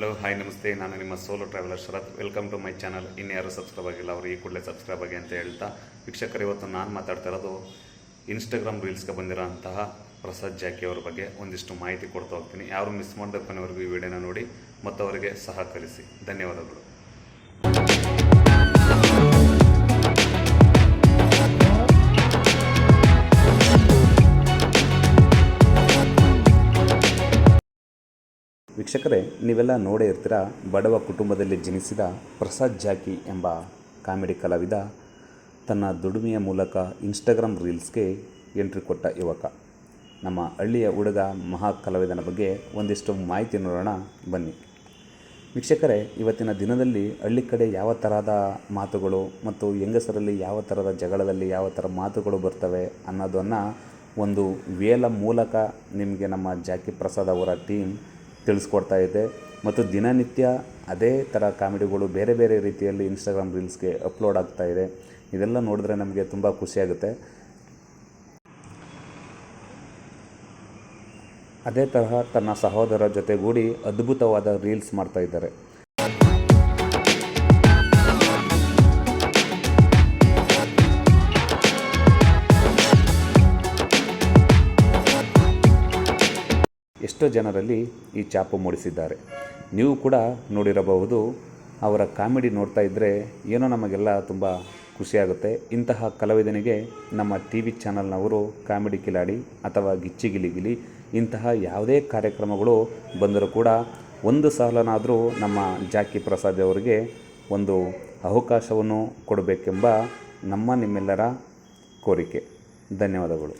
Hello hi ನಮಸ್ತೆ. ನಾನು ನಿಮ್ಮ solo traveller Sharath. Welcome to my channel ಇನ್ನು ಯಾರು ಸಬ್ಸ್ಕ್ರೈಬ್ ಆಗಿಲ್ಲ ಅವರು ಈ ಕೂಡಲೇ ಸಬ್ಸ್ಕ್ರೈಬ್ ಆಗಿ ಅಂತ ಹೇಳ್ತಾ ವೀಕ್ಷಕರು, ಇವತ್ತು ನಾನು ಮಾತಾಡ್ತಾ ಇರೋದು ಇನ್ಸ್ಟಾಗ್ರಾಮ್ ರೀಲ್ಸ್ಗೆ ಬಂದಿರೋಂತಹ ಪ್ರಸಾದ್ ಜಾಕಿ ಅವ್ರ ಬಗ್ಗೆ ಒಂದಿಷ್ಟು ಮಾಹಿತಿ ಕೊಡ್ತಾ ಹೋಗ್ತೀನಿ. ಯಾರು ಮಿಸ್ ಮಾಡಿದ ಕೊನೆವರೆಗೂ ಈ ವಿಡಿಯೋನ ನೋಡಿ ಮತ್ತು ಅವರಿಗೆ ಸಹಕರಿಸಿ. ಧನ್ಯವಾದಗಳು. ವೀಕ್ಷಕರೇ, ನೀವೆಲ್ಲ ನೋಡೇ ಇರ್ತೀರ ಬಡವ ಕುಟುಂಬದಲ್ಲಿ ಜನಿಸಿದ ಪ್ರಸಾದ್ ಜಾಕಿ ಎಂಬ ಕಾಮಿಡಿ ಕಲಾವಿದ. ತನ್ನ ದುಡಿಮೆಯ ಮೂಲಕ ಇನ್ಸ್ಟಾಗ್ರಾಮ್ ರೀಲ್ಸ್ಗೆ ಎಂಟ್ರಿ ಕೊಟ್ಟ ಯುವಕ. ನಮ್ಮ ಹಳ್ಳಿಯ ಹುಡುಗ ಮಹಾ ಕಲಾವಿದನ ಬಗ್ಗೆ ಒಂದಿಷ್ಟು ಮಾಹಿತಿ ನೋಡೋಣ ಬನ್ನಿ. ವೀಕ್ಷಕರೇ, ಇವತ್ತಿನ ದಿನದಲ್ಲಿ ಹಳ್ಳಿ ಕಡೆ ಯಾವ ಥರದ ಮಾತುಗಳು ಮತ್ತು ಹೆಂಗಸರಲ್ಲಿ ಯಾವ ಥರದ ಜಗಳದಲ್ಲಿ ಯಾವ ಥರ ಮಾತುಗಳು ಬರ್ತವೆ ಅನ್ನೋದನ್ನು ಒಂದು ವೇಲ ಮೂಲಕ ನಿಮಗೆ ನಮ್ಮ ಜಾಕಿ ಪ್ರಸಾದ್ ಅವರ ಟೀಮ್ ತಿಳಿಸ್ಕೊಡ್ತಾ ಇದೆ. ಮತ್ತು ದಿನನಿತ್ಯ ಅದೇ ಥರ ಕಾಮಿಡಿಗಳು ಬೇರೆ ಬೇರೆ ರೀತಿಯಲ್ಲಿ ಇನ್ಸ್ಟಾಗ್ರಾಮ್ ರೀಲ್ಸ್ಗೆ ಅಪ್ಲೋಡ್ ಆಗ್ತಾ ಇದೆ. ಇದೆಲ್ಲ ನೋಡಿದ್ರೆ ನಮಗೆ ತುಂಬ ಖುಷಿಯಾಗುತ್ತೆ ಅದೇ ತರಹ ತನ್ನ ಸಹೋದರ ಜೊತೆಗೂಡಿ ಅದ್ಭುತವಾದ ರೀಲ್ಸ್ ಮಾಡ್ತಾ ಇದ್ದಾರೆ. ಎಷ್ಟೋ ಜನರಲ್ಲಿ ಈ ಚಾಪು ಮೂಡಿಸಿದ್ದಾರೆ. ನೀವು ಕೂಡ ನೋಡಿರಬಹುದು, ಅವರ ಕಾಮಿಡಿ ನೋಡ್ತಾ ಇದ್ದರೆ ಏನೋ ನಮಗೆಲ್ಲ ತುಂಬ ಖುಷಿಯಾಗುತ್ತೆ ಇಂತಹ ಕಲಾವಿದನಿಗೆ ನಮ್ಮ ಟಿ ವಿ ಚಾನಲ್ನವರು ಕಾಮಿಡಿ ಕಿಲಾಡಿ ಅಥವಾ ಗಿಚ್ಚಿಗಿಲಿಗಿಲಿ ಗಿಲಿ ಗಿಲಿ ಇಂತಹ ಯಾವುದೇ ಕಾರ್ಯಕ್ರಮಗಳು ಬಂದರೂ ಕೂಡ ಒಂದು ಸಾಲನಾದರೂ ನಮ್ಮ ಜಾಕಿ ಪ್ರಸಾದ್ ಅವರಿಗೆ ಒಂದು ಅವಕಾಶವನ್ನು ಕೊಡಬೇಕೆಂಬ ನಮ್ಮ ನಿಮ್ಮೆಲ್ಲರ ಕೋರಿಕೆ. ಧನ್ಯವಾದಗಳು.